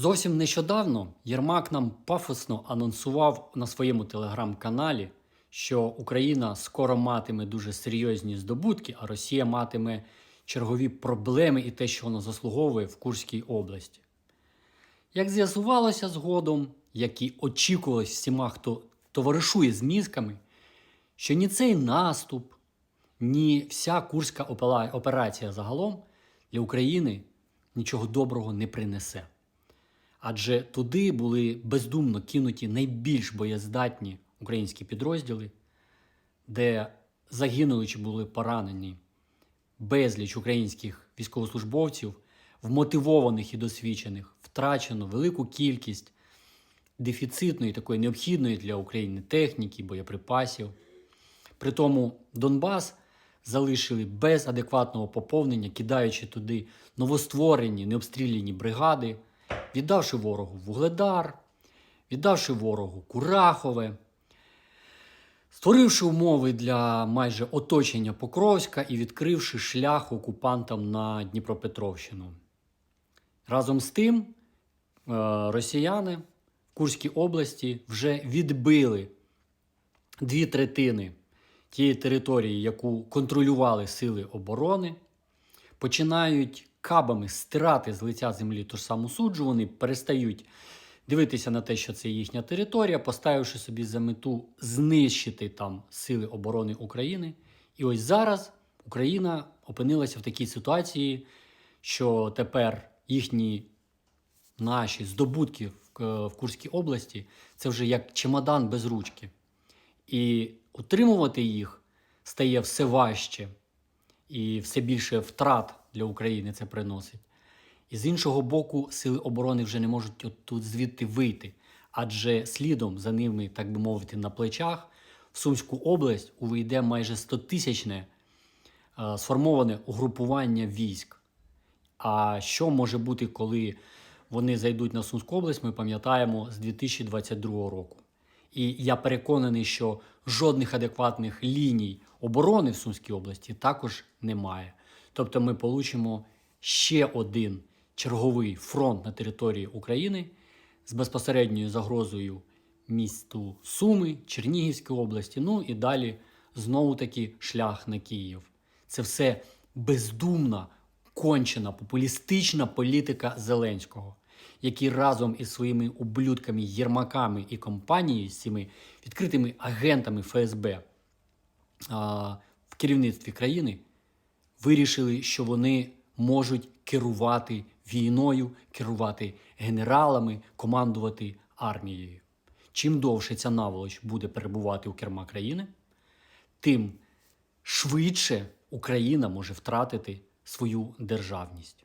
Зовсім нещодавно Єрмак нам пафосно анонсував на своєму телеграм-каналі, що Україна скоро матиме дуже серйозні здобутки, а Росія матиме чергові проблеми і те, що вона заслуговує в Курській області. Як з'ясувалося згодом, як і очікувалось всіма, хто товаришує з мізками, що ні цей наступ, ні вся курська операція загалом для України нічого доброго не принесе. Адже туди були бездумно кинуті найбільш боєздатні українські підрозділи, де загинули чи були поранені безліч українських військовослужбовців, вмотивованих і досвідчених, втрачено велику кількість дефіцитної, такої необхідної для України техніки, боєприпасів. При тому Донбас залишили без адекватного поповнення, кидаючи туди новостворені необстріляні бригади, віддавши ворогу Вугледар, віддавши ворогу Курахове, створивши умови для майже оточення Покровська і відкривши шлях окупантам на Дніпропетровщину. Разом з тим, е, росіяни в Курській області вже відбили дві третини тієї території, яку контролювали сили оборони, починають кабами стирати з лиця землі ту ж саму суджу, вони перестають дивитися на те, що це їхня територія, поставивши собі за мету знищити там сили оборони України. І ось зараз Україна опинилася в такій ситуації, що тепер їхні наші здобутки в, в Курській області це вже як чемодан без ручки. І утримувати їх стає все важче і все більше втрат для України це приносить. І з іншого боку, сили оборони вже не можуть тут звідти вийти, адже слідом за ними, так би мовити, на плечах в Сумську область увійде майже 100-тисячне е, сформоване угрупування військ. А що може бути, коли вони зайдуть на Сумську область, ми пам'ятаємо з 2022 року. І я переконаний, що жодних адекватних ліній оборони в Сумській області також немає. Тобто ми получимо ще один черговий фронт на території України з безпосередньою загрозою місту Суми, Чернігівської області, ну і далі знову таки шлях на Київ. Це все бездумна, кончена, популістична політика Зеленського, який разом із своїми ублюдками, Єрмаками і компанією, з цими відкритими агентами ФСБ в керівництві країни вирішили, що вони можуть керувати війною, керувати генералами, командувати армією. Чим довше ця наволоч буде перебувати у керма країни, тим швидше Україна може втратити свою державність.